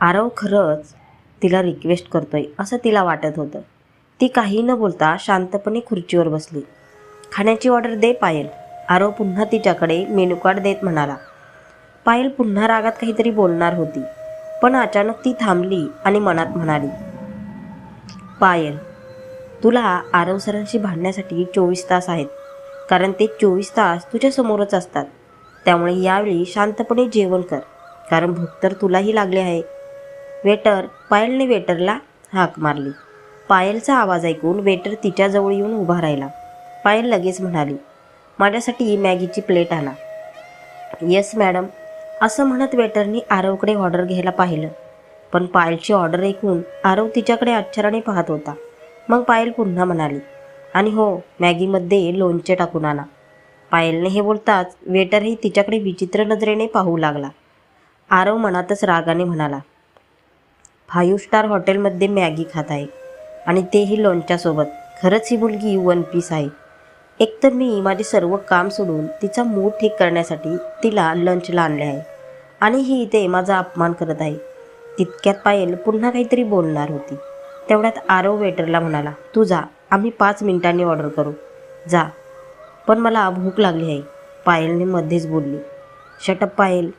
आरव खरंच तिला रिक्वेस्ट करतोय असं तिला वाटत होतं. ती काही न बोलता शांतपणे खुर्चीवर बसली. खाण्याची ऑर्डर दे पायल. आरव पुन्हा तिच्याकडे मेनू कार्ड देत म्हणाला. पायल पुन्हा रागात काहीतरी बोलणार होती पण अचानक ती थांबली आणि मनात म्हणाली पायल तुला आरव सरांशी भांडण्यासाठी चोवीस तास आहेत कारण ते चोवीस तास तुझ्यासमोरच असतात. त्यामुळे यावेळी शांतपणे जेवण कर कारण भूक तर तुलाही लागले आहे. वेटर पायलने वेटरला हाक मारली. पायलचा आवाज ऐकून वेटर तिच्याजवळ येऊन उभा राहिला. पायल लगेच म्हणाली माझ्यासाठी मॅगीची प्लेट आणा. Yes madam. असं म्हणत वेटरनी आरवकडे ऑर्डर घ्यायला पाहिलं. पण पायलची ऑर्डर ऐकून आरव तिच्याकडे आश्चर्याने पाहत होता. मग पायल पुन्हा म्हणाली आणि हो मॅगीमध्ये लोणचे टाकून आणा. पायलने हे बोलताच वेटरही तिच्याकडे विचित्र नजरेने पाहू लागला. आरव मनातच रागाने म्हणाला फाईव्ह स्टार हॉटेलमध्ये मॅगी खात आहे. आणि तेही लोणच्यासोबत. खरंच ही मुलगी वन पीस आहे. एकतर मी माझे सर्व काम सोडून तिचा मूड ठीक करण्यासाठी तिला लंचला आणले आहे. आणि ही इथे माझा अपमान करत आहे. तितक्यात पायल पुन्हा काहीतरी बोलणार होती. तेवढ्यात आरव वेटरला म्हणाला तू जा आम्ही पाच मिनिटांनी ऑर्डर करू. जा. पण मला भूक लागली आहे. पायलने मध्येच बोलली शटप पायल.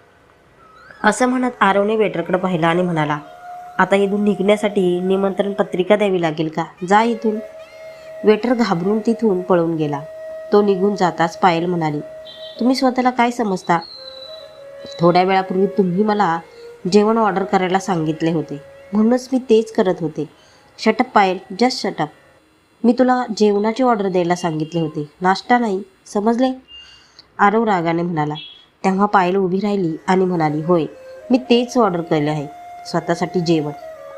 असं म्हणत आरवने वेटरकडे पाहिलं आणि म्हणाला आता इथून निघण्यासाठी निमंत्रण पत्रिका द्यावी लागेल का? जा इथून. वेटर घाबरून तिथून पळून गेला. तो निघून जाताच पायल म्हणाली तुम्ही स्वतःला काय समजता? थोड्या वेळापूर्वी तुम्ही मला जेवण ऑर्डर करायला सांगितले होते. म्हणूनच मी तेच करत होते. Shut up Payal. Just shut up मी तुला जेवणाची ऑर्डर द्यायला सांगितले होते. नाश्ता नाही. समजले? आरव रागाने म्हणाला. तेव्हा पायल उभी राहिली आणि म्हणाली होय मी तेच ऑर्डर केले आहे. स्वतःसाठी जेवण.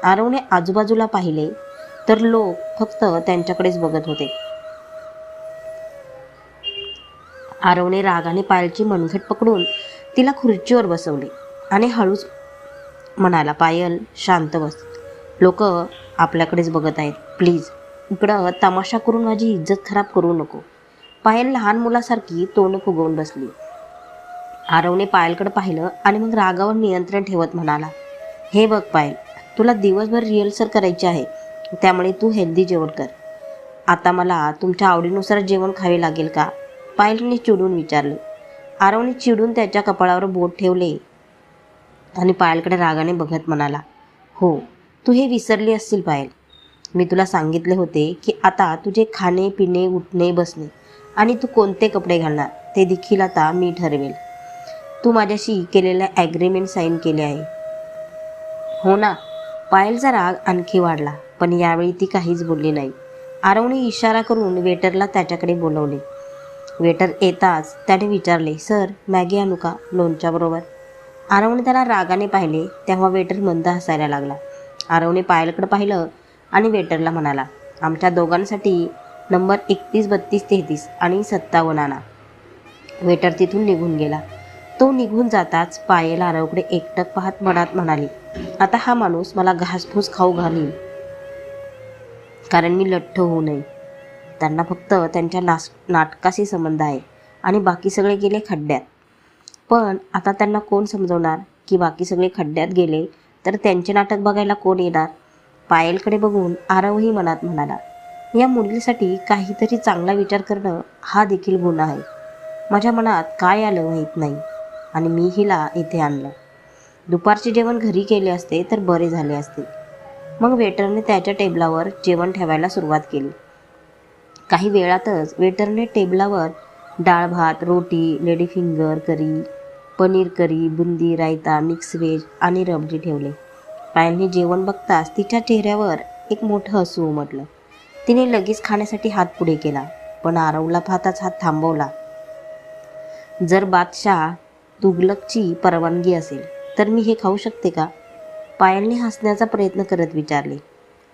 आरवने आजूबाजूला पाहिले तर लोक फक्त त्यांच्याकडेच बघत होते. आरवने रागाने पायलची मनघट पकडून तिला खुर्चीवर बसवले आणि हळूच म्हणाला पायल शांत बस. लोक आपल्याकडेच बघत आहेत. प्लीज इकडं तमाशा करून माझी इज्जत खराब करू नको. पायल लहान मुलासारखी तोंड फुगवून बसली. आरवने पायलकडे पाहिलं आणि मग रागावर नियंत्रण ठेवत म्हणाला हे बघ पायल तुला दिवसभर रिहर्सल करायची आहे. त्यामुळे तू हेल्दी जेवण कर. आता मला तुमच्या आवडीनुसार जेवण खावे लागेल का? पायलने चिडून विचारले. आरवने चिडून त्याच्या कपाळावर बोट ठेवले आणि पायलकडे रागाने बघत म्हणाला हो तू हे विसरली असतील पायल. मी तुला सांगितले होते की आता तुझे खाणे पिणे उठणे बसणे आणि तू कोणते कपडे घालणार ते देखील आता मी ठरवेल. तू माझ्याशी केलेल्या ॲग्रीमेंट साईन केले आहे. हो ना. पायलचा राग आणखी वाढला पण यावेळी ती काहीच बोलली नाही. आरवने इशारा करून वेटरला त्याच्याकडे बोलवले. वेटर येताच त्याने विचारले सर मॅगी आणू का लोणच्याबरोबर आरवने त्याला रागाने पाहिले तेव्हा वेटर मंद हसायला लागला. आरवने पायलकडे पाहिलं आणि वेटरला म्हणाला आमच्या दोघांसाठी नंबर एकतीस बत्तीस तेहतीस आणि सत्तावन्न आणा. वेटर तिथून निघून गेला. तो निघून जाताच पायल आरवकडे एकटक पाहत मनात म्हणाली आता हा माणूस मला घासफूस खाऊ घालील कारण मी लठ्ठ होऊ नये. त्यांना फक्त त्यांच्या नास नाटकाशी संबंध आहे आणि बाकी सगळे गेले खड्ड्यात. पण आता त्यांना कोण समजवणार की बाकी सगळे खड्ड्यात गेले तर त्यांचे नाटक बघायला कोण येणार? पायलकडे बघून आरवही मनात म्हणाला या मुलीसाठी काहीतरी चांगला विचार करणं हा देखील गुन्हा आहे. माझ्या मनात काय आलं माहीत नाही आणि मी हिला इथे आणलं. दुपारचे जेवण घरी केले असते तर बरे झाले असते. मग वेटरने त्याच्या टेबलावर जेवण ठेवायला सुरुवात केली. काही वेळातच वेटरने टेबलावर डाळ भात रोटी lady finger curry paneer curry boondi raita mix veg आणि रबडी ठेवले. पायलने जेवण बघताच तिच्या चेहऱ्यावर एक मोठं हसू उमटलं. तिने लगेच खाण्यासाठी हात पुढे केला पण आरवला पाहताच हात थांबवला. जर बादशाह तुगलकची परवानगी असेल तर मी हे खाऊ शकते का? पायलने हसण्याचा प्रयत्न करत विचारले.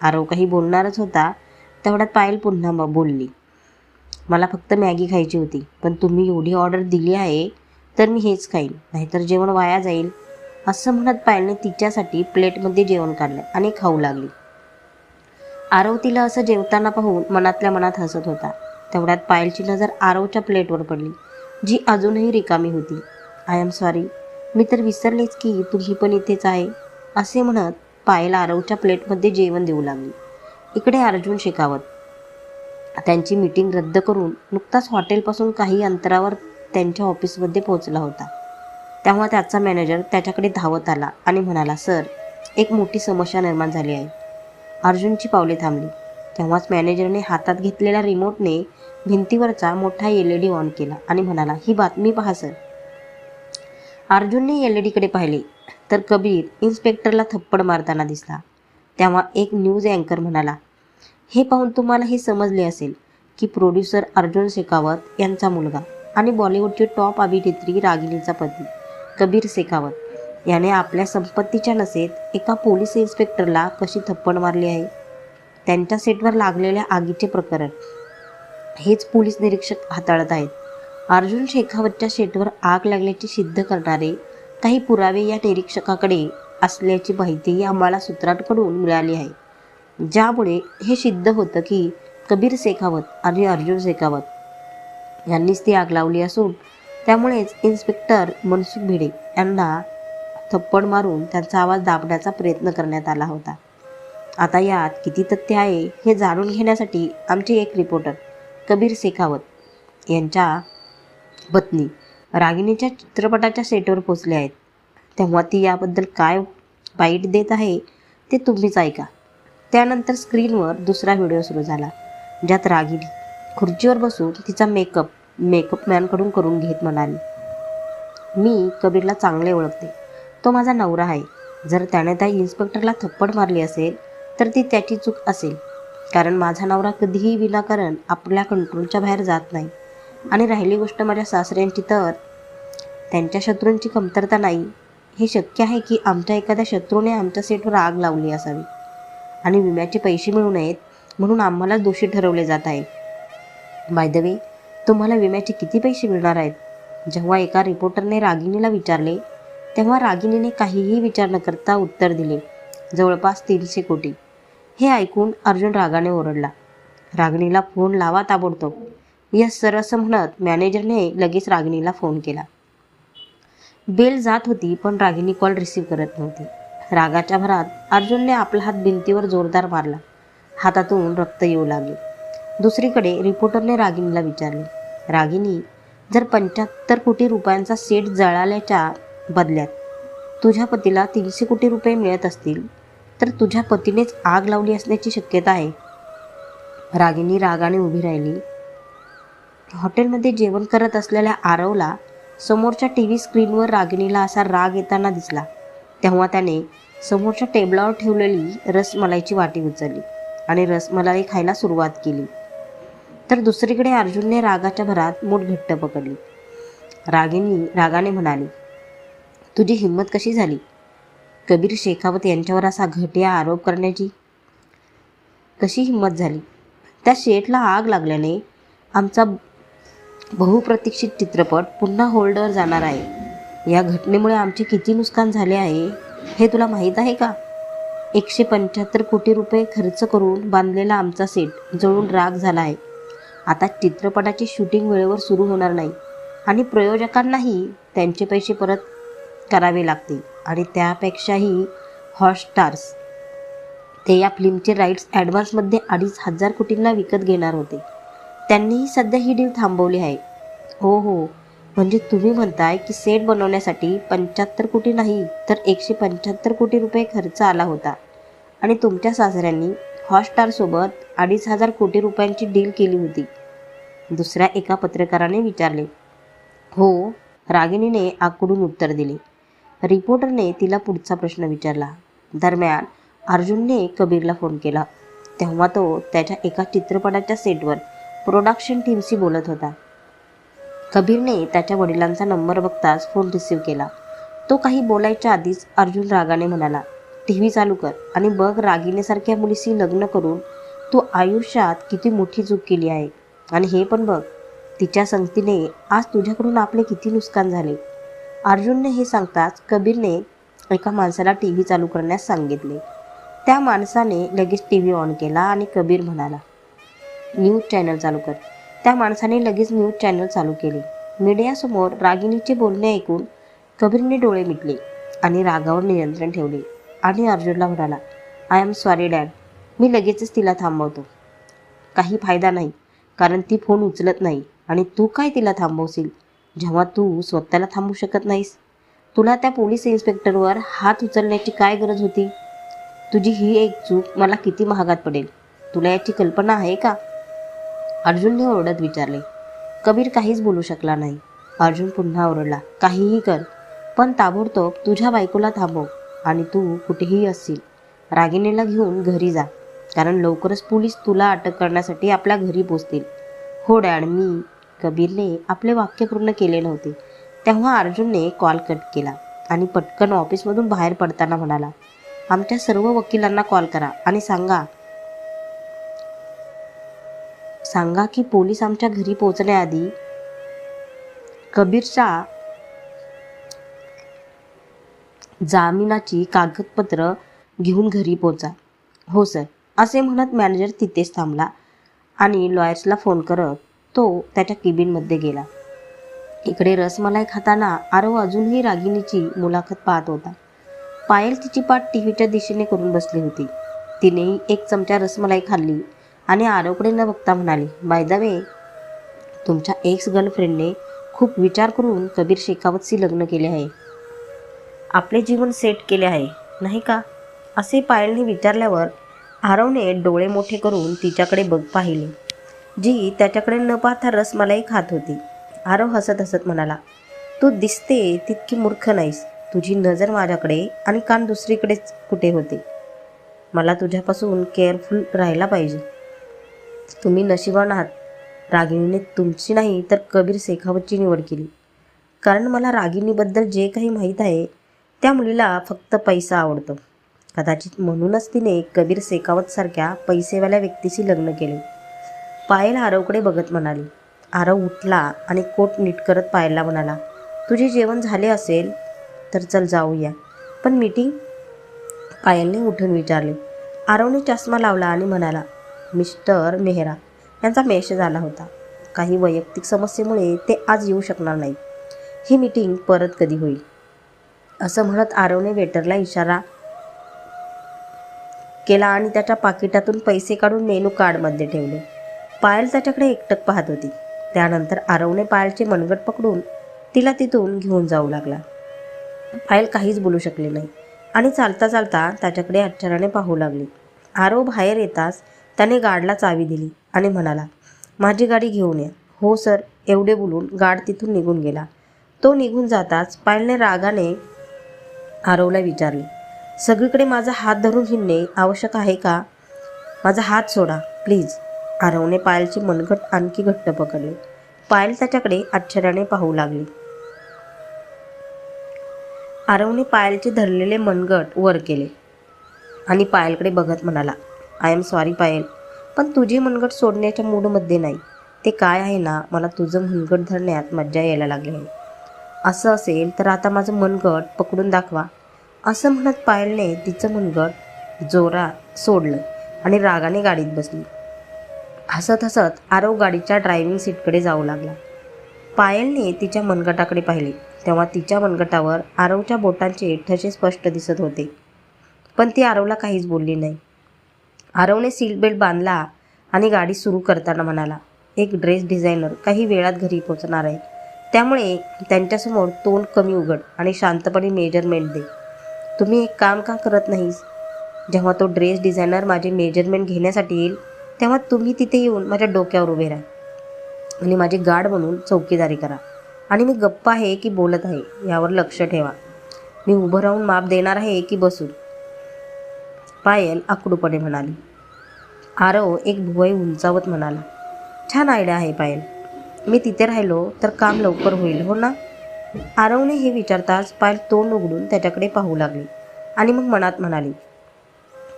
आरव काही बोलणारच होता. तेवढ्यात पायल पुन्हा म- बोलली. मला फक्त मॅगी खायची होती पण तुम्ही एवढी ऑर्डर दिली आहे तर मी हेच खाईन नाहीतर जेवण वाया जाईल. असं म्हणत पायलने तिच्यासाठी प्लेटमध्ये जेवण काढलं आणि खाऊ लागली. आरव तिला असं जेवताना पाहून मनातल्या मनात हसत होता. तेवढ्यात पायलची नजर आरवच्या प्लेटवर पडली जी अजूनही रिकामी होती. आय एम सॉरी मी तर विसरलेच की तुझी पण इथेच आहे असे म्हणत पायला आरवच्या प्लेटमध्ये जेवण देऊ लागली. इकडे अर्जुन शेखावत त्यांची मीटिंग रद्द करून नुकताच हॉटेलपासून काही अंतरावर त्यांच्या ऑफिसमध्ये पोहोचला होता. तेव्हा त्याचा मॅनेजर त्याच्याकडे धावत आला आणि म्हणाला सर एक मोठी समस्या निर्माण झाली आहे. अर्जुनची पावले थांबली. तेव्हाच मॅनेजरने हातात घेतलेल्या रिमोटने भिंतीवरचा मोठा एल ई डी ऑन केला आणि म्हणाला ही बातमी पहा सर. अर्जुनने एल ई डीकडे पाहिले तर कबीर इन्स्पेक्टरला थप्पड मारताना दिसला. तेव्हा एक न्यूज अँकर म्हणाला हे पाहून तुम्हाला हे समजले असेल की प्रोड्युसर अर्जुन शेखावत यांचा मुलगा आणि बॉलिवूडची टॉप अभिनेत्री रागिनीचा पती कबीर शेखावत. याने आपल्या संपत्तीच्या नसेत एका पोलीस इन्स्पेक्टरला कशी थप्पड मारली आहे? त्यांच्या सेटवर लागलेल्या आगीचे प्रकरण. हेच पोलीस निरीक्षक हाताळत आहेत. अर्जुन शेखावतच्या शेटवर आग लागल्याचे सिद्ध करणारे काही पुरावे या निरीक्षकाकडे असल्याची माहितीही आम्हाला सूत्रांकडून मिळाली आहे. ज्यामुळे हे सिद्ध होतं की कबीर शेखावत आणि अर्जुन शेखावत यांनीच ती आग लावली असून त्यामुळेच इन्स्पेक्टर मनसुख भिडे यांना थप्पड मारून त्यांचा आवाज दाबण्याचा प्रयत्न करण्यात आला होता. आता यात किती तथ्य आहे हे जाणून घेण्यासाठी आमचे एक रिपोर्टर कबीर शेखावत यांच्या पत्नी रागिणीच्या चित्रपटाच्या सेटवर पोचले आहेत. तेव्हा ती याबद्दल काय वाईट देत आहे ते तुम्हीच ऐका. त्यानंतर स्क्रीनवर दुसरा व्हिडिओ सुरू झाला ज्यात रागिणी खुर्चीवर बसून तिचा मेकअप मेकअप मॅनकडून करून घेत म्हणाली मी कबीरला चांगले ओळखते. तो माझा नवरा आहे. जर त्याने त्या इन्स्पेक्टरला थप्पड मारली असेल तर ती त्याची चूक असेल. कारण माझा नवरा कधीही विनाकारण आपल्या कंट्रोलच्या बाहेर जात नाही. आणि राहिली गोष्ट माझ्या सासऱ्यांची तर. त्यांच्या शत्रूंची कमतरता नाही. हे शक्य आहे की आमच्या एखाद्या शत्रूने आमच्या सेटवर आग लावली असावी आणि विम्याचे पैसे मिळू नयेत म्हणून आम्हाला दोषी ठरवले जात आहे. बाय द वे तुम्हाला विम्याचे किती पैसे मिळणार आहेत? जेव्हा एका रिपोर्टरने रागिणीला विचारले तेव्हा रागिणीने काहीही विचार न करता उत्तर दिले. जवळपास तीनशे कोटी. हे ऐकून अर्जुन रागाने ओरडला. रागिणीला फोन लावा ताबडतोब. यस सर असं म्हणत मॅनेजरने लगेच रागिणीला फोन केला. बेल जात होती पण रागिणी कॉल रिसीव्ह करत नव्हती. रागाच्या भरात अर्जुनने आपला हात भिंतीवर जोरदार मारला. हातातून रक्त येऊ लागले. दुसरीकडे रिपोर्टरने रागिणीला विचारले रागिनी जर पंच्याहत्तर कोटी रुपयांचा सेट जळाल्याच्या बदल्यात तुझ्या पतीला तीनशे कोटी रुपये मिळत असतील तर तुझ्या पतीनेच आग लावली असण्याची शक्यता आहे. रागिनी रागाने उभी राहिली. हॉटेलमध्ये जेवण करत असलेल्या आरवला समोरच्या टी व्ही स्क्रीनवर रागिणीला असा राग येताना दिसला. तेव्हा त्याने समोरच्या टेबलावर ठेवलेली रसमलाईची वाटी उचलली आणि रसमलाई खायला सुरुवात केली. तर दुसरीकडे अर्जुनने रागाच्या भरात मूठ घट्ट पकडली. रागिणी रागाने म्हणाली तुझी हिंमत कशी झाली? कबीर शेखावत यांच्यावर असा घटिया आरोप करण्याची? कशी हिंमत झाली? त्या शेठला आग लागल्याने आमचा बहुप्रतीक्षित चित्रपट पुन्हा होल्डवर जाणार आहे. या घटनेमुळे आमचे किती नुकसान झाले आहे हे तुला माहीत आहे का? एकशे पंच्याहत्तर कोटी रुपये खर्च करून बांधलेला आमचा सेट जळून राग झाला आहे. आता चित्रपटाची शूटिंग वेळेवर सुरू होणार नाही आणि प्रयोजकांनाही त्यांचे पैसे परत करावे लागतील आणि त्यापेक्षाही हॉटस्टार्स ते या फिल्मचे राईट्स ॲडव्हान्समध्ये अडीच हजार कोटींना विकत घेणार होते. त्यांनीही सध्या ही डील थांबवली आहे. हो हो. म्हणजे तुम्ही म्हणताय की सेट बनवण्यासाठी पंच्याहत्तर कोटी नाही तर एकशे पंच्याहत्तर कोटी रुपये खर्च आला होता. आणि तुमच्या सासऱ्यांनी हॉटस्टारसोबत अडीच हजार कोटी रुपयांची डील केली होती. दुसऱ्या एका पत्रकाराने विचारले हो. रागिणीने आकडून उत्तर दिले. रिपोर्टरने तिला पुढचा प्रश्न विचारला. दरम्यान अर्जुनने कबीरला फोन केला. तेव्हा तो त्याच्या एका चित्रपटाच्या सेटवर प्रोडक्शन टीमशी बोलत होता. कबीरने त्याच्या वडिलांचा नंबर बघताच फोन रिसीव्ह केला. तो काही बोलायच्या आधीच अर्जुन रागाने म्हणाला टी व्ही चालू कर आणि बघ रागिनेसारख्या मुलीशी लग्न करून तू आयुष्यात किती मोठी चूक केली आहे. आणि हे पण बघ तिच्या संगतीने आज तुझ्याकडून आपले किती नुकसान झाले. अर्जुनने हे सांगताच कबीरने एका माणसाला टी व्ही चालू करण्यास सांगितले. त्या माणसाने लगेच टी व्ही ऑन केला आणि कबीर म्हणाला न्यूज चॅनल चालू कर. त्या माणसाने लगेच न्यूज चॅनल चालू केले. मीडियासमोर रागिणीचे बोलणे ऐकून कबीरने डोळे मिटले आणि रागावर नियंत्रण ठेवले. आणि अर्जुनला म्हणाला आय एम सॉरी डॅड मी लगेचच तिला थांबवतो. काही फायदा नाही कारण ती फोन उचलत नाही आणि तू काय तिला थांबवशील? जेव्हा तू स्वतःला थांबू शकत नाहीस. तुला त्या पोलीस इन्स्पेक्टरवर हात उचलण्याची काय गरज होती? तुझी ही एक चूक मला किती महागात पडेल. तुला याची कल्पना आहे का? अर्जुनने ओरडत विचारले कबीर काहीच बोलू शकला नाही. अर्जुन पुन्हा ओरडला काहीही कर पण ताबडतोब तुझ्या बायकोला थांबव आणि तू कुठेही असशील. रागिणीला घेऊन घरी जा कारण लवकरच पोलीस तुला अटक करण्यासाठी आपल्या घरी पोचतील. हो डॅड मी कबीरने आपले वाक्य पूर्ण केले नव्हते तेव्हा अर्जुनने कॉल कट केला आणि पटकन ऑफिसमधून बाहेर पडताना म्हणाला आमच्या सर्व वकिलांना कॉल करा आणि सांगा सांगा की पोलीस आमच्या घरी पोचण्याआधी कबीरच्या जामिनाची कागदपत्र घेऊन घरी पोचा हो सर. असे म्हणत मॅनेजर तिथेच थांबला आणि लॉयर्सला फोन करत तो त्याच्या केबिनमध्ये गेला. इकडे रसमलाई खाताना आरव अजूनही रागिणीची मुलाखत पाहत होता. पायल तिची पाठ टी व्हीच्या दिशेने करून बसली होती. तिनेही एक चमचा रसमलाई खाल्ली. आणि आरोकडे न बघता म्हणाली बाय द वे तुमच्या एक्स गर्लफ्रेंडने खूप विचार करून कबीर शेखावतशी लग्न केले आहे. आपले जीवन सेट केले आहे नाही का? असे पायलने विचारल्यावर आरवने डोळे मोठे करून तिच्याकडे बघ पाहिले. जी त्याच्याकडे न पाहता रसमलाई खात होती. आरव हसत हसत म्हणाला तू दिसते तितकी मूर्ख नाहीस. तुझी नजर माझ्याकडे आणि कान दुसरीकडेच कुठे होते? मला तुझ्यापासून केअरफुल राहायला पाहिजे. तुम्ही नशिबान आहात. रागिणीने तुमची नाही तर कबीर शेखावतची निवड केली. कारण मला रागिणीबद्दल जे काही माहीत आहे त्या मुलीला फक्त पैसा आवडतो. कदाचित म्हणूनच तिने कबीर शेखावतसारख्या पैसेवाल्या व्यक्तीशी लग्न केले. पायल आरवकडे बघत म्हणाली आरव उठला आणि कोट नीट करत पायलला म्हणाला तुझे जेवण झाले असेल तर चल जाऊया. पण मीटिंग पायलने उठून विचारले. आरवने चष्मा लावला आणि म्हणाला मिस्टर मेहरा यांचा मेसेज आला होता. काही वैयक्तिक समस्येमुळे ते आज येऊ शकणार नाही ही मीटिंग परत कधी होईल? असं म्हणत आरवने वेटरला इशारा केला आणि त्याच्या पाकिटातून पैसे काढून मेनू कार्डमध्ये ठेवले. पायल त्याच्याकडे एकटक पाहत होती. त्यानंतर आरवने पायलचे मनगट पकडून तिला तिथून घेऊन जाऊ लागला. पायल काहीच बोलू शकले नाही आणि चालता चालता त्याच्याकडे आश्चर्याने पाहू लागली. आरव बाहेर येताच त्याने गार्डला चावी दिली आणि म्हणाला माझी गाडी घेऊन या. हो सर. एवढे बोलून गार्ड तिथून निघून गेला. तो निघून जाताच पायलने रागाने आरवला विचारले सगळीकडे माझा हात धरून हिंडणे आवश्यक आहे का? माझा हात सोडा प्लीज. आरवने पायलचे मनगट आणखी घट्ट पकडले. पायल त्याच्याकडे आश्चर्याने पाहू लागली. आरवने पायलचे धरलेले मनगट वर केले आणि पायलकडे बघत म्हणाला आय एम सॉरी पायल. पण तुझी मनगट सोडण्याच्या मूडमध्ये नाही. ते काय आहे ना मला तुझं मुनगट धरण्यात मज्जा यायला लागली आहे. असं असेल तर आता माझं मनगट पकडून दाखवा. असं म्हणत पायलने तिचं मुनगट जोरा सोडलं आणि रागाने गाडीत बसली. हसत हसत आरव गाडीच्या ड्रायव्हिंग सीटकडे जाऊ लागला. पायलने तिच्या मनगटाकडे पाहिले. तेव्हा तिच्या मनगटावर आरवच्या बोटांचे ठसे स्पष्ट दिसत होते. पण ती आरवला काहीच बोलली नाही. आरवने सीट बेल्ट बांधला आणि गाडी सुरू करताना म्हणाला एक ड्रेस डिझायनर काही वेळात घरी पोचणार आहे. त्यामुळे त्यांच्यासमोर तोंड कमी उघड आणि शांतपणे मेजरमेंट दे. तुम्ही एक काम का करत नाहीस? जेव्हा तो ड्रेस डिझायनर माझे मेजरमेंट घेण्यासाठी येईल तेव्हा तुम्ही तिथे येऊन माझ्या डोक्यावर उभे राहा. आणि माझे गार्ड म्हणून चौकीदारी करा. आणि मी गप्प आहे की बोलत आहे यावर लक्ष ठेवा. मी उभं राहून माप देणार आहे की बसून. पायल आकडूपणे म्हणाली. आरव एक भुवई उंचावत म्हणाला छान आयडिया आहे पायल. मी तिथे राहिलो तर काम लवकर होईल हो ना? आरवने हे विचारताच पायल तोंड उघडून त्याच्याकडे पाहू लागली आणि मग मनात म्हणाली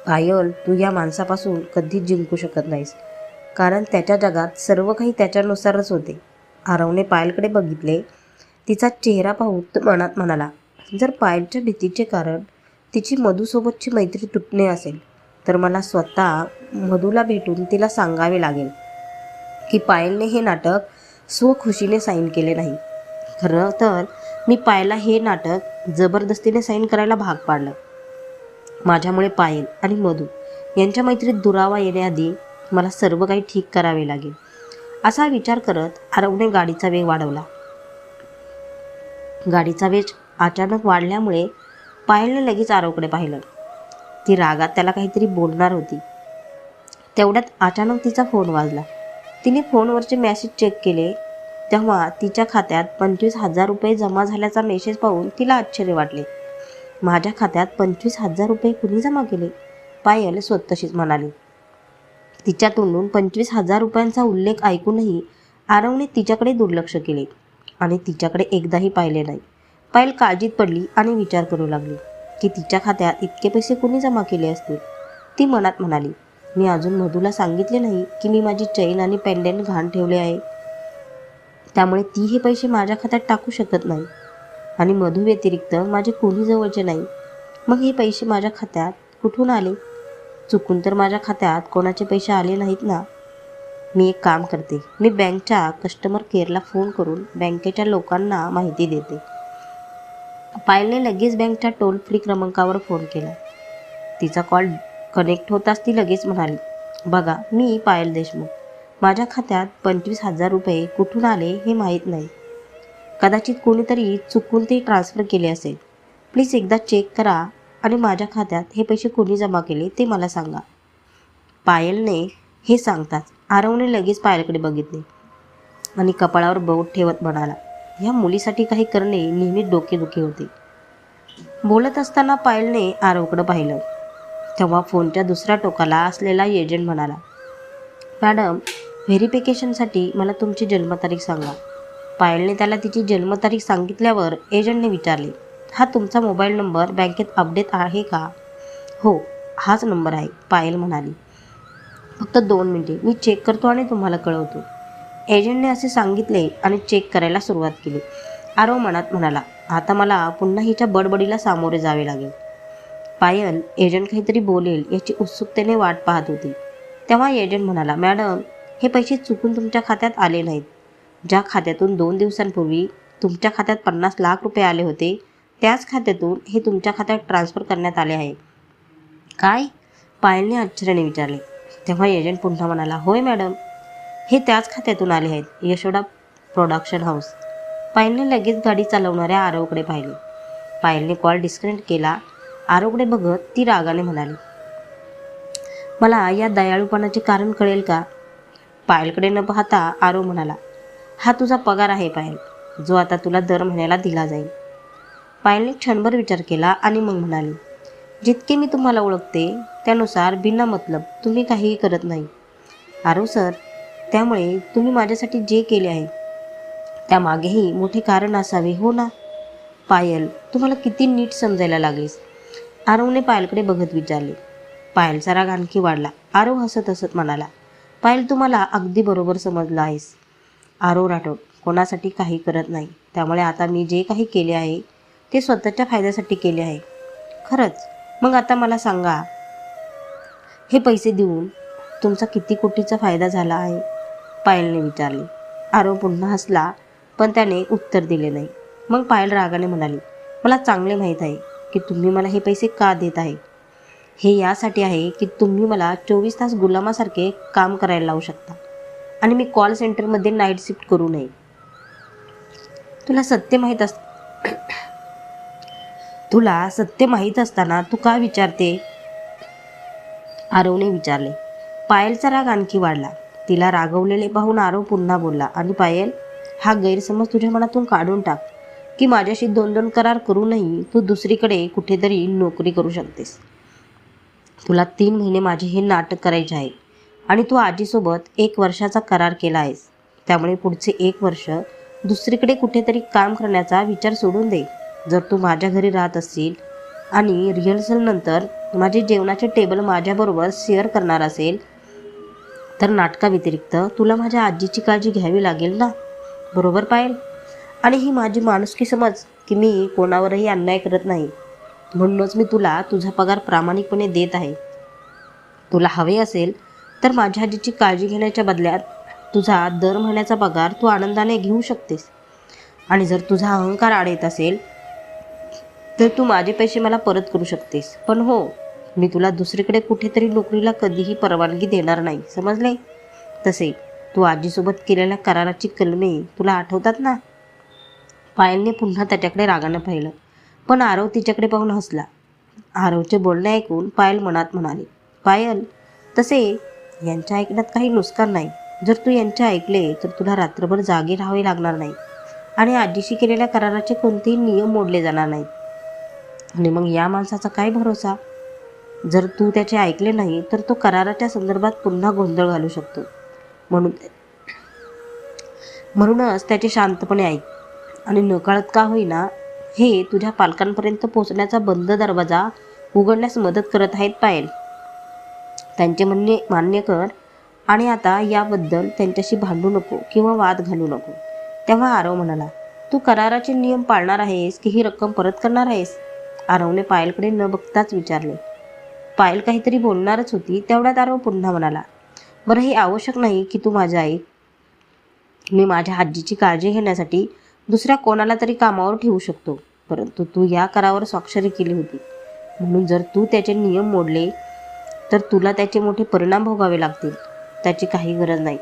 पायल तू या माणसापासून कधीच जिंकू शकत नाहीस कारण त्याच्या जगात सर्व काही त्याच्यानुसारच होते. आरवने पायलकडे बघितले तिचा चेहरा पाहून तो मनात म्हणाला जर पायलच्या भीतीचे कारण तिची मधूसोबतची मैत्री तुटणे असेल तर मला स्वतः मधूला भेटून तिला सांगावे लागेल की पायलने हे नाटक स्वखुशीने साईन केले नाही. खरं तर मी पायला हे नाटक जबरदस्तीने साईन करायला भाग पाडलं. माझ्यामुळे पायल आणि मधू यांच्या मैत्रीत दुरावा येण्याआधी मला सर्व काही ठीक करावे लागेल असा विचार करत आरवने गाडीचा वेग वाढवला. गाडीचा वेग अचानक वाढल्यामुळे पायलने लगेच आरवकडे पाहिलं. ती रागात त्याला काहीतरी बोलणार होती. तेवढ्यात अचानक तिचा फोन वाजला. तिने फोनवरचे मॅसेज चेक केले. तेव्हा तिच्या खात्यात पंचवीस हजार रुपये जमा झाल्याचा मेसेज पाहून तिला आश्चर्य वाटले. माझ्या खात्यात पंचवीस हजार रुपये कुणी जमा केले? पायल स्वतःशीच म्हणाली. तिच्या तोंडून पंचवीस हजार रुपयांचा उल्लेख ऐकूनही आरवने तिच्याकडे दुर्लक्ष केले आणि तिच्याकडे एकदाही पाहिले नाही. पायल काळजीत पडली आणि विचार करू लागली की तिच्या खात्यात इतके पैसे कुणी जमा केले असतील? ती मनात म्हणाली मी अजून मधूला सांगितले नाही की मी माझी चैन आणि पेंडेंट घाण ठेवले आहे. त्यामुळे ती हे पैसे माझ्या खात्यात टाकू शकत नाही. आणि मधू व्यतिरिक्त माझे कोणी जवळचे नाही. मग हे पैसे माझ्या खात्यात कुठून आले? चुकून तर माझ्या खात्यात कोणाचे पैसे आले नाहीत ना? मी एक काम करते. मी बँकच्या कस्टमर केअरला फोन करून बँकेच्या लोकांना माहिती देते. पायलने लगेच बँकच्या टोल फ्री क्रमांकावर फोन केला. तिचा कॉल कनेक्ट होताच ती लगेच म्हणाली बघा मी पायल देशमुख. माझ्या खात्यात पंचवीस हजार रुपये कुठून आले हे माहीत नाही. कदाचित कोणीतरी चुकून ते ट्रान्सफर केले असेल. प्लीज एकदा चेक करा आणि माझ्या खात्यात हे पैसे कोणी जमा केले ते मला सांगा. पायलने हे सांगताच आरवने लगेच पायलकडे बघितले आणि कपाळावर बोट ठेवत म्हणाला ह्या मुलीसाठी काही करणे नेहमी डोकेदुखी होते. बोलत असताना पायलने आरवकडं पाहिलं. तेव्हा फोनच्या दुसऱ्या टोकाला असलेला एजंट म्हणाला मॅडम व्हेरिफिकेशनसाठी मला तुमची जन्मतारीख सांगा. पायलने त्याला तिची जन्मतारीख सांगितल्यावर एजंटने विचारले हा तुमचा मोबाईल नंबर बँकेत अपडेट आहे का? हो हाच नंबर आहे पायल म्हणाली. फक्त दोन मिनिटे मी चेक करतो आणि तुम्हाला कळवतो. एजंटने असे सांगितले आणि चेक करायला सुरुवात केली. आरव मनात म्हणाला आता मला पुन्हा हिच्या बडबडीला सामोरे जावे लागेल. पायल एजंट काहीतरी बोलेल याची उत्सुकतेने वाट पाहत होती. तेव्हा एजंट म्हणाला मॅडम हे पैसे चुकून तुमच्या खात्यात आले नाहीत. ज्या खात्यातून दोन दिवसांपूर्वी तुमच्या खात्यात पन्नास लाख रुपये आले होते त्याच खात्यातून हे तुमच्या खात्यात ट्रान्सफर करण्यात आले आहे. काय? पायलने आश्चर्याने विचारले. तेव्हा एजंट पुन्हा म्हणाला होय मॅडम हे त्याच खात्यातून आले आहेत यशोडा प्रोडक्शन हाऊस. पायलने लगेच गाडी चालवणाऱ्या आरवकडे पाहिले. पायलने कॉल डिस्कनेक्ट केला आरोकडे बघत ती रागाने म्हणाली मला या दयाळूपणाचे कारण कळेल का? पायलकडे न पाहता आरो म्हणाला हा तुझा पगार आहे पायल. जो आता तुला दर महिन्याला दिला जाईल. पायलने क्षणभर विचार केला आणि मग म्हणाली जितके मी तुम्हाला ओळखते त्यानुसार बिना मतलब तुम्ही काहीही करत नाही. आरो सर त्यामुळे तुम्ही माझ्यासाठी जे केले आहे त्यामागेही मोठे कारण असावे हो ना? पायल तुम्हाला किती नीट समजायला लागेल आरवने पायलकडे बघत विचारले. पायलचा राग आणखी वाढला. आरव हसत हसत म्हणाला पायल तुम्हाला अगदी बरोबर समजला आहेस. आरव राठोड कोणासाठी काही करत नाही. त्यामुळे आता मी जे काही केले आहे ते स्वतःच्या फायद्यासाठी केले आहे. खरंच? मग आता मला सांगा हे पैसे देऊन तुमचा किती कोटीचा फायदा झाला आहे? पायलने विचारले. आरव पुन्हा हसला पण त्याने उत्तर दिले नाही. मग पायल रागाने म्हणाली मला चांगले माहीत आहे. की तुम्ही मला हे पैसे का देत आहे? हे यासाठी आहे की तुम्ही मला चोवीस तास गुलामासारखे काम करायला लावू शकता. आणि मी कॉल सेंटरमध्ये नाईट शिफ्ट करू नये. तुला सत्य माहीत अस तुला सत्य माहीत असताना तू का विचारते? आरवने विचारले. पायलचा राग आणखी वाढला. तिला रागवलेले पाहून आरव पुन्हा बोलला. आणि पायल हा गैरसमज तुझ्या मनातून काढून टाक. की माझ्याशी दोन दोन करार करूनही तू दुसरीकडे कुठेतरी नोकरी करू शकतेस. तुला तीन महिने माझे हे नाटक करायचे आहे आणि तू आजीसोबत एक वर्षाचा करार केला आहेस. त्यामुळे पुढचे एक वर्ष दुसरीकडे कुठेतरी काम करण्याचा विचार सोडून दे. जर तू माझ्या घरी राहत असशील आणि रिहर्सलनंतर माझे जेवणाचे टेबल माझ्याबरोबर शेअर करणार असेल तर नाटकाव्यतिरिक्त तुला माझ्या आजीची काळजी घ्यावी लागेल ना? बरोबर पायल? आणि ही माझी माणुसकी समज की मी कोणावरही अन्याय करत नाही. म्हणूनच मी तुला तुझा पगार प्रामाणिकपणे देत आहे. तुला हवे असेल तर माझ्या आजीची काळजी घेण्याच्या बदल्यात तुझा दर महिन्याचा पगार तू आनंदाने घेऊ शकतेस. आणि जर तुझा अहंकार आड येत असेल तर तू माझे पैसे मला परत करू शकतेस. पण हो मी तुला दुसरीकडे कुठेतरी नोकरीला कधीही परवानगी देणार नाही. समजले? तसे तू आजीसोबत केलेल्या कराराची कलमे तुला आठवतात ना? पायलने पुन्हा त्याच्याकडे रागानं पाहिलं. पण आरव तिच्याकडे पाहून हसला. आरवचे बोलणे ऐकून पायल मनात म्हणाली पायल तसे यांच्या ऐकण्यात काही नुकसान नाही. जर तू यांचे ऐकले तर तुला रात्रभर जागे राहावे लागणार नाही. आणि आजीशी केलेल्या कराराचे कोणतेही नियम मोडले जाणार नाहीत. आणि मग या माणसाचा काय भरोसा? जर तू त्याचे ऐकले नाही तर तो कराराच्या संदर्भात पुन्हा गोंधळ घालू शकतो. म्हणून म्हणूनच त्याचे शांतपणे ऐक. आणि नकळत का होईना हे तुझ्या पालकांपर्यंत पोहोचण्याचा बंद दरवाजा उघडण्यास मदत करत आहेत पायल. त्यांचे म्हणणे मान्य कर आणि आता याबद्दल त्यांच्याशी भांडू नको किंवा वाद घालू नको. तेव्हा आरव म्हणाला तू कराराचे नियम पाळणार आहेस की ही रक्कम परत करणार आहेस? आरवने पायलकडे न बघताच विचारले. पायल काहीतरी बोलणारच होती तेवढ्यात आरव पुन्हा म्हणाला बरं हे आवश्यक नाही की तू माझ्या आई मी माझ्या आजीची काळजी घेण्यासाठी दुसऱ्या कोणाला तरी कामावर ठेवू शकतो. परंतु तू या करावर स्वाक्षरी केली होती. म्हणून जर तू त्याचे नियम मोडले तर तुला त्याचे मोठे परिणाम भोगावे लागतील. त्याची काही गरज नाही.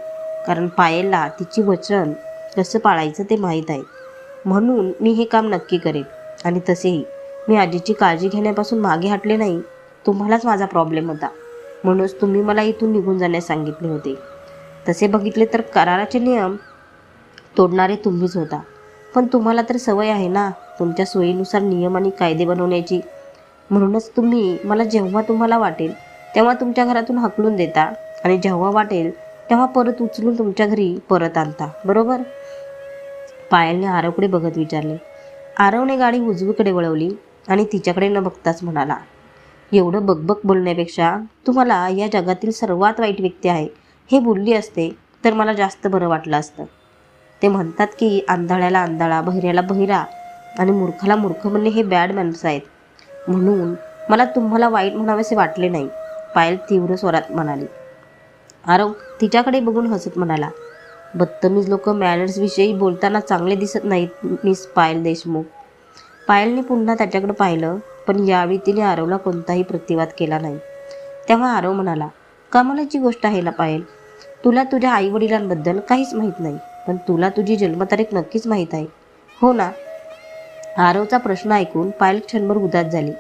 कारण पायलला तिची वचन कसं पाळायचं ते माहीत आहे. म्हणून मी हे काम नक्की करेन. आणि तसेही मी आजीची काळजी घेण्यापासून मागे हटले नाही. तुम्हालाच माझा प्रॉब्लेम होता. म्हणूनच तुम्ही मला इथून निघून जाण्यास सांगितले होते. तसे बघितले तर कराराचे नियम तोडणारे तुम्हीच होता. पण तुम्हाला तर सवय आहे ना तुमच्या सोयीनुसार नियम आणि कायदे बनवण्याची. म्हणूनच तुम्ही मला जेव्हा तुम्हाला वाटेल तेव्हा तुमच्या घरातून हकलून देता. आणि जेव्हा वाटेल तेव्हा परत उचलून तुमच्या घरी परत आणता. बरोबर? पायलने आरवकडे बघत विचारले. आरवने गाडी उजवीकडे वळवली आणि तिच्याकडे न बघताच म्हणाला एवढं बकबक बोलण्यापेक्षा तुम्हाला या जगातील सर्वात वाईट व्यक्ती आहे. हे बोलली असते तर मला जास्त बरं वाटलं असतं. ते म्हणतात की आंधळ्याला आंधळा बहिऱ्याला बहिरा आणि मूर्खाला मूर्ख म्हणणे हे बॅड मॅनर्स आहेत. म्हणून मला तुम्हाला वाईट म्हणावेसे वाटले नाही पायल तीव्र स्वरात म्हणाली. आरव तिच्याकडे बघून हसत म्हणाला बत्तमीज लोक मॅनर्सविषयी बोलताना चांगले दिसत नाहीत मिस पायल देशमुख. पायलने पुन्हा त्याच्याकडे पाहिलं पण यावेळी तिने आरवला कोणताही प्रतिवाद केला नाही. तेव्हा आरव म्हणाला कमालाची गोष्ट आहे ना पायल? तुला तुझ्या आईवडिलांबद्दल काहीच माहीत नाही. पण तुला तुझी जन्मतारीख नक्कीच माहीत आहे. हो ना? आरवचा प्रश्न ऐकून पायल क्षणभर उदास झाली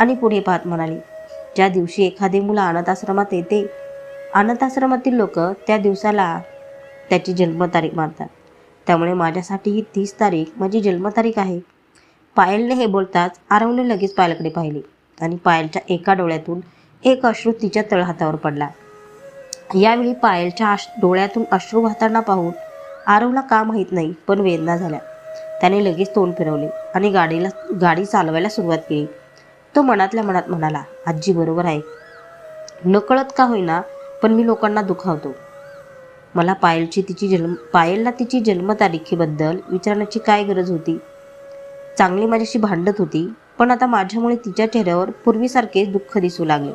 आणि पुढे पाहत म्हणाली ज्या दिवशी एखादे मुलं अनाथ आश्रमात येते अनाथाश्रमातील लोक त्या दिवसाला त्याची जन्मतारीख मानतात. त्यामुळे माझ्यासाठी ही तीस तारीख माझी जन्मतारीख आहे. पायलने हे बोलताच आरवने लगेच पायलकडे पाहिले आणि पायलच्या एका डोळ्यातून एक अश्रू तिच्या तळहातावर पडला. यावेळी पायलच्या आश डोळ्यातून अश्रू वाहताना पाहून आरवला का माहीत नाही पण वेदना झाल्या. त्याने लगेच तोंड फिरवले आणि गाडीला गाडी चालवायला सुरुवात केली. तो मनातल्या मनात म्हणाला आजी बरोबर आहे. नकळत का होईना पण मी लोकांना दुखावतो. मला पायलची तिची जन्म पायलला तिची जन्मतारखेबद्दल विचारण्याची काय गरज होती? चांगली माझ्याशी भांडत होती पण आता माझ्यामुळे तिच्या चेहऱ्यावर पूर्वीसारखेच दुःख दिसू लागले.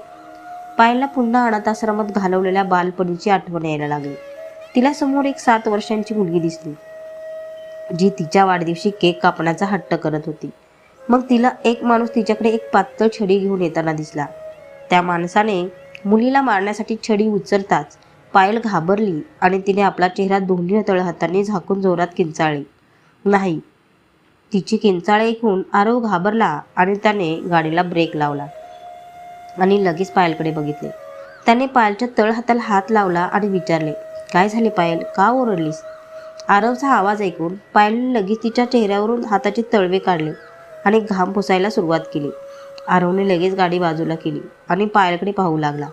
पायलला पुन्हा अनाथाश्रमात घालवलेल्या बालपणीची आठवण यायला लागली. तिला समोर एक सात वर्षांची मुलगी दिसली जी तिच्या वाढदिवशी केक कापण्याचा हट्ट करत होती. मग तिला एक माणूस तिच्याकडे एक पातळ छडी घेऊन येताना दिसला. त्या माणसाने मुलीला मारण्यासाठी छडी उचलताच पायल घाबरली आणि तिने आपला चेहरा दोन्ही तळहातांनी झाकून जोरात किंचाळली. नाही. तिची किंचाळ ऐकून आरव घाबरला आणि त्याने गाडीला ब्रेक लावला आणि लगेच पायलकडे बघितले. त्याने पायलच्या तळहाताला हात लावला आणि विचारले काय झाले पायल? का ओरडलीस? आरवचा आवाज ऐकून पायलने लगेच तिच्या चेहऱ्यावरून हाताचे तळवे काढले आणि घाम पुसायला सुरुवात केली. आरवने लगेच गाडी बाजूला केली आणि पायलकडे पाहू लागला.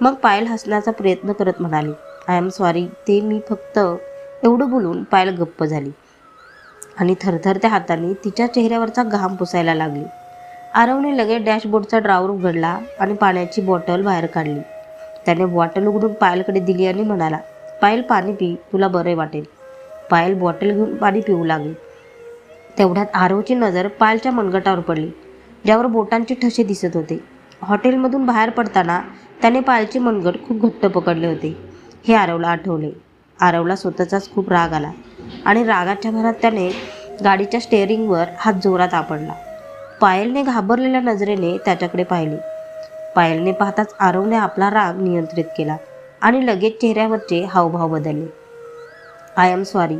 मग पायल हसण्याचा प्रयत्न करत म्हणाली आय एम सॉरी ते मी फक्त एवढं बोलून पायल गप्प झाली आणि थरथरत्या हाताने तिच्या चेहऱ्यावरचा घाम पुसायला लागली. आरवने लगेच डॅशबोर्डचा ड्रावर उघडला आणि पाण्याची बॉटल बाहेर काढली. त्याने बॉटल उघडून पायलकडे दिली आणि म्हणाला पायल पाणी पी तुला बरे वाटेल. पायल बॉटल घेऊन पाणी पिऊ लागली. तेवढ्यात आरवची नजर पायलच्या मनगटावर पडली. ज्यावर बोटांचे ठसे दिसत होते. हॉटेलमधून बाहेर पडताना त्याने पायलचे मनगट खूप घट्ट पकडले होते. हे आरवला आठवले. आरवला स्वतःचाच खूप राग आला आणि रागाच्या भरात त्याने गाडीच्या स्टेअरिंगवर हात जोरात आपडला पायलने घाबरलेल्या नजरेने त्याच्याकडे पाहिले. पायलने पाहताच आरवने आपला राग नियंत्रित केला. आणि लगेच चेहऱ्यावरचे हावभाव बदलले. I am sorry.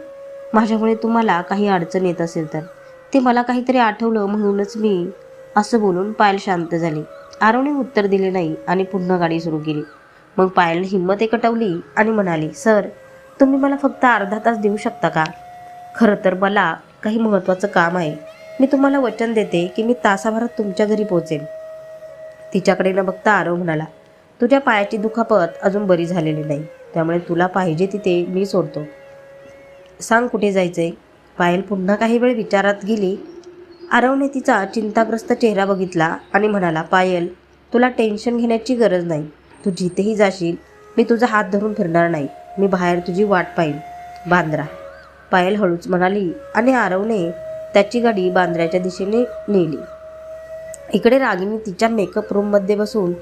माझ्यामुळे तुम्हाला काही अडचण येत असेल तर. ते मला काहीतरी आठवलं म्हणूनच मी असं बोलून पायल शांत झाली. आरोने उत्तर दिले नाही आणि पुन्हा गाडी सुरू केली. मग पायलने हिंमत एकटवली आणि म्हणाली सर तुम्ही मला फक्त अर्धा तास देऊ शकता का? खरं तर मला काही महत्त्वाचं काम आहे. मी तुम्हाला वचन देते की मी तासाभरात तुमच्या घरी पोहोचेन तिच्याकडे न बघता आरव म्हणाला तुझ्या पायाची दुखापत अजून बरी झालेली नाही. त्यामुळे तुला पाहिजे तिथे मी सोडतो. सांग कुठे जायचंय? पायल पुन्हा काही वेळ विचारात गेली. आरवने तिचा चिंताग्रस्त चेहरा बघितला आणि म्हणाला पायल तुला टेन्शन घेण्याची गरज नाही. तू जिथेही जाशील मी तुझा हात धरून फिरणार नाही. मी बाहेर तुझी वाट पाहिल बांद्रा. पायल हळूच म्हणाली आणि आरवने त्याची गाडी बांद्र्याच्या दिशेने नेली. इकडे रागिनी तिच्या मेकअप रूममध्ये बसून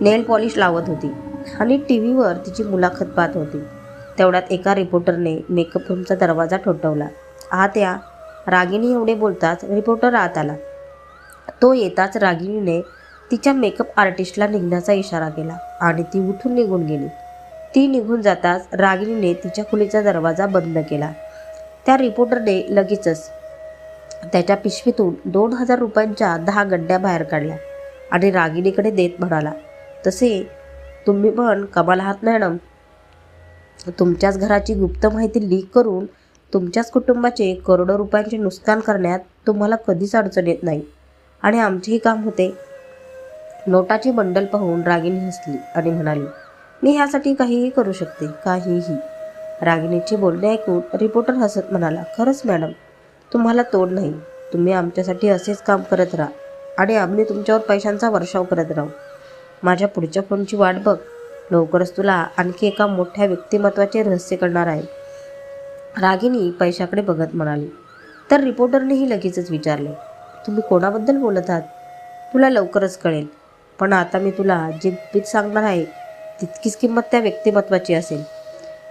नेल पॉलिश लावत होती आणि टी व्हीवर तिची मुलाखत पाहत होती. तेवढ्यात एका रिपोर्टरने मेकअप रूमचा दरवाजा ठोठवला. आत या. रागिनी एवढे बोलताच रिपोर्टर आत आला. तो येताच रागिनीने तिच्या मेकअप आर्टिस्टला निघण्याचा इशारा केला आणि ती उठून निघून गेली. ती निघून जाताच रागिनीने तिच्या खोलीचा दरवाजा बंद केला. त्या रिपोर्टरने लगेचच त्याच्या पिशवीतून दोन हजार रुपयांच्या दहा गड्ड्या बाहेर काढल्या आणि रागिणीकडे देत म्हणाला तसे तुम्ही पण कमाल आहात मॅडम. तुमच्याच घराची गुप्त माहिती लीक करून तुमच्याच कुटुंबाचे करोडो रुपयांचे नुकसान करण्यात तुम्हाला कधीच अडचण येत नाही. आणि आमचेही काम होते. नोटाची बंडल पाहून रागिणी हसली आणि म्हणाली मी ह्यासाठी काहीही करू शकते काहीही. रागिणीचे बोलणे ऐकून रिपोर्टर हसत म्हणाला खरंच मॅडम तुम्हाला तोड नाही. तुम्ही आमच्यासाठी असेच काम करत राहा आणि आम्ही तुमच्यावर पैशांचा वर्षाव करत राहू. माझ्या पुढच्या फोनची वाट बघ. लवकरच तुला आणखी एका मोठ्या व्यक्तिमत्वाचे रहस्य करणार आहे. रागिनी पैशाकडे बघत म्हणाली. तर रिपोर्टरनेही लगेचच विचारले. तुम्ही कोणाबद्दल बोलत आहात? तुला लवकरच कळेल. पण आता मी तुला जे गुपित सांगणार आहे तितकीच किंमत त्या व्यक्तिमत्वाची असेल.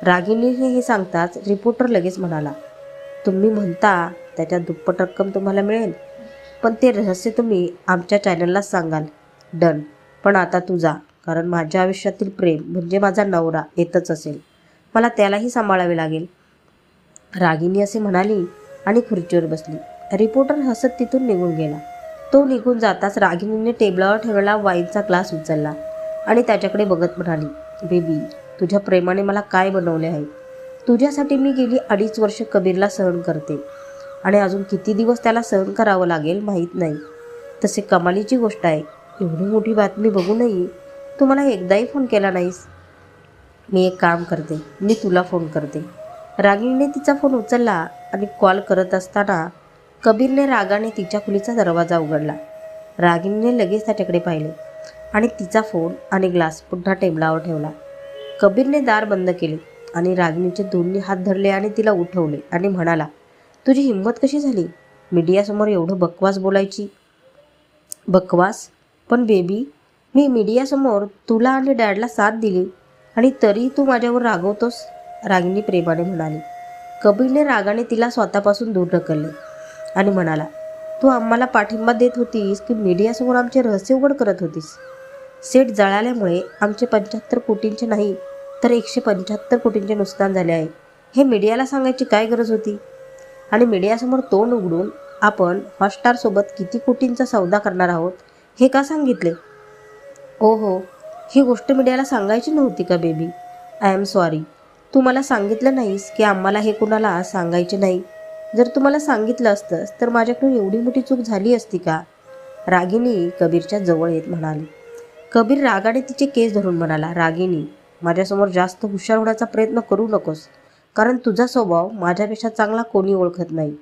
रागिनीने हे सांगताच रिपोर्टर लगेच म्हणाला. तुम्ही म्हणता त्याच्या दुप्पट रक्कम तुम्हाला मिळेल. पण ते रहस्य तुम्ही आमच्या चॅनलला सांगाल. डन पण आता तू जा. कारण माझ्या आयुष्यातील प्रेम म्हणजे माझा नवरा येतच असेल. मला त्यालाही सांभाळावे लागेल. रागिनी असे म्हणाली आणि खुर्चीवर बसली. रिपोर्टर हसत तिथून निघून गेला. तो निघून जाताच रागिनीने टेबलावर ठेवलेला वाईनचा ग्लास उचलला आणि त्याच्याकडे बघत म्हणाली बेबी तुझ्या प्रेमाने मला काय बनवले आहे? तुझ्यासाठी मी गेली अडीच वर्ष कबीरला सहन करते. आणि अजून किती दिवस त्याला सहन करावं लागेल माहीत नाही. तसे कमालीची गोष्ट आहे. एवढी मोठी बातमी बघूनही तू मला एकदाही फोन केला नाहीस. मी एक काम करते. मी तुला फोन करते. रागिणीने तिचा फोन उचलला आणि कॉल करत असताना कबीरने रागाने तिच्या खोलीचा दरवाजा उघडला. रागिणीने लगेच त्याच्याकडे पाहिले आणि तिचा फोन आणि ग्लास पुन्हा टेबलावर ठेवला. कबीरने दार बंद केले आणि रागिणीचे दोन्ही हात धरले आणि तिला उठवले आणि म्हणाला तुझी हिंमत कशी झाली? मीडियासमोर एवढं बकवास बोलायची. बकवास? पण बेबी मी मीडियासमोर तुला आणि डॅडला साथ दिली आणि तरी तू माझ्यावर रागवतोस रागिनी प्रेमाने म्हणाली. कबीरने रागाने तिला स्वतःपासून दूर ढकलले आणि म्हणाला तू आम्हाला पाठिंबा देत होतीस की मीडियासमोर आमचे रहस्य उघड करत होतीस? सेट जळाल्यामुळे आमचे पंच्याहत्तर कोटींचे नाही तर एकशे पंच्याहत्तर कोटींचे नुकसान झाले आहे. हे मीडियाला सांगायची काय गरज होती? आणि मीडियासमोर तोंड उघडून आपण हॉटस्टारसोबत किती कोटींचा सौदा करणार आहोत हे का सांगितले? ओ हो ही गोष्ट मीडियाला सांगायची नव्हती का बेबी? आय एम सॉरी तू मला सांगितलं नाहीस की आम्हाला हे कुणाला सांगायचे नाही. जर तुम्हाला सांगितलं असतंस तर माझ्याकडून एवढी मोठी चूक झाली असती का? रागिनी कबीरच्या जवळ येत म्हणाली. कबीर रागाने तिचे केस धरून म्हणाला रागिनी माझ्यासमोर जास्त हुशार होण्याचा प्रयत्न करू नकोस. कारण तुझा स्वभाव माझ्यापेक्षा चांगला कोणी ओळखत नाही.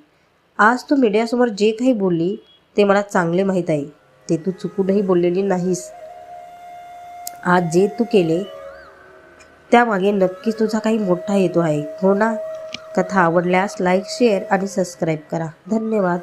आज तू मीडियासमोर जे काही बोलली ते मला चांगले माहीत आहे. ते तू चुकूनही बोललेली नाहीस. आज जे तू केले त्यामागे नक्कीच तुझा काही मोठा हेतू आहे. हो ना? कथा आवडल्यास लाईक शेअर आणि सबस्क्राईब करा. धन्यवाद.